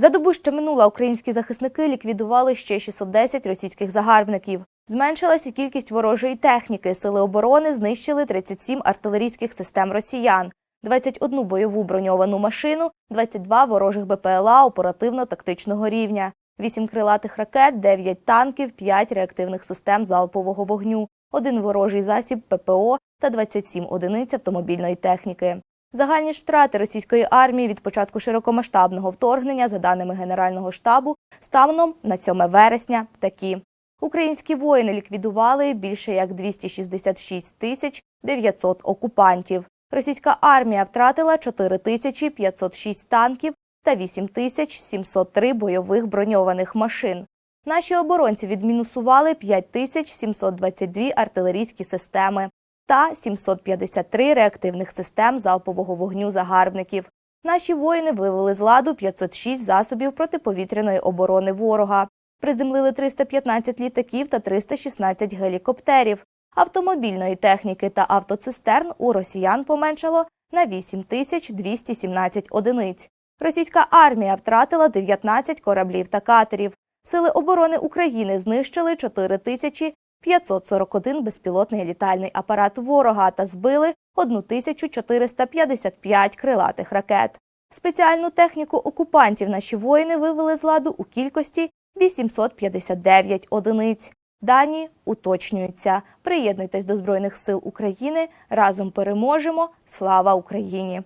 За добу, що минула, українські захисники ліквідували ще 610 російських загарбників. Зменшилася кількість ворожої техніки. Сили оборони знищили 37 артилерійських систем росіян, 21 бойову броньовану машину, 22 ворожих БПЛА оперативно-тактичного рівня, 8 крилатих ракет, 9 танків, 5 реактивних систем залпового вогню, один ворожий засіб ППО та 27 одиниць автомобільної техніки. Загальні ж втрати російської армії від початку широкомасштабного вторгнення, за даними Генерального штабу, станом на 7 вересня такі. Українські воїни ліквідували більше як 266 тисяч 900 окупантів. Російська армія втратила 4 тисячі 506 танків та 8 тисяч 703 бойових броньованих машин. Наші оборонці відмінусували 5 тисяч 722 артилерійські системи та 753 реактивних систем залпового вогню загарбників. Наші воїни вивели з ладу 506 засобів протиповітряної оборони ворога, приземлили 315 літаків та 316 гелікоптерів. Автомобільної техніки та автоцистерн у росіян поменшало на 8 тисяч 217 одиниць. Російська армія втратила 19 кораблів та катерів. Сили оборони України знищили 4 тисячі 541 безпілотний літальний апарат ворога та збили 1455 крилатих ракет. Спеціальну техніку окупантів наші воїни вивели з ладу у кількості 859 одиниць. Дані уточнюються. Приєднуйтесь до Збройних сил України. Разом переможемо. Слава Україні!